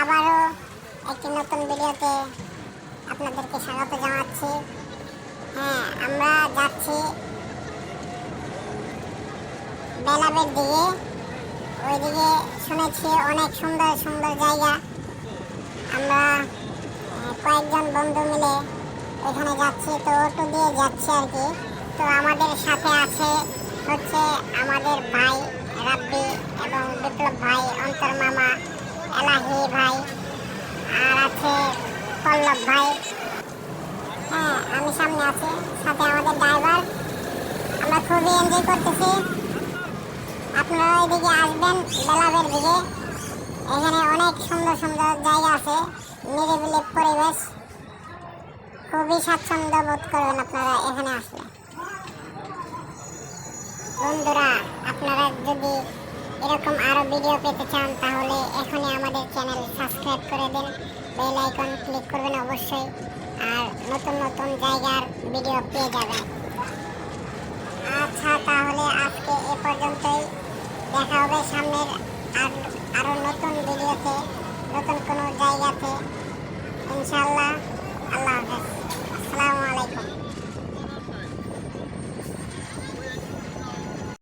নতুন ভিডিওতে আপনাদেরকে স্বাগত জানাচ্ছি। হ্যাঁ আমরা যাচ্ছি বেলাবের দিকে। ওইদিকে শুনেছি অনেক সুন্দর সুন্দর জায়গা। আমরা আহ, কয়েকজন বন্ধু মিলে ওইখানে যাচ্ছি। তো অটো দিয়ে যাচ্ছি আর কি। তো আমাদের সাথে আছে হচ্ছে আমাদের ভাই রাব্বি এবং বিপ্লব ভাই অন্তর মামা এলাহি ভাই আর আছে পল্লব ভাই। হ্যাঁ আমি সামনে আছি। সাথে আমাদের আমরা খুবই এনজয় করতেছি। আপনারা এদিকে আসবেন বেলাবের দিকে। এখানে অনেক সুন্দর সুন্দর জায়গা আছে। নিরিবিলি পরিবেশ। খুবই স্বাচ্ছন্দ্য বোধ করবেন আপনারা এখানে আসলে। বন্ধুরা, আপনারা যদি এরকম আরও ভিডিও পেতে চান, তাহলে এখনই আমাদের চ্যানেল সাবস্ক্রাইব করে দিন। বেল আইকন ক্লিক করবেন অবশ্যই। আর নতুন নতুন জায়গার ভিডিও পেয়ে যাবেন। আচ্ছা তাহলে আজকে এ পর্যন্তই। দেখা হবে সামনের আর আরও নতুন ভিডিওতে নতুন কোনো জায়গাতে। ইনশাল্লাহ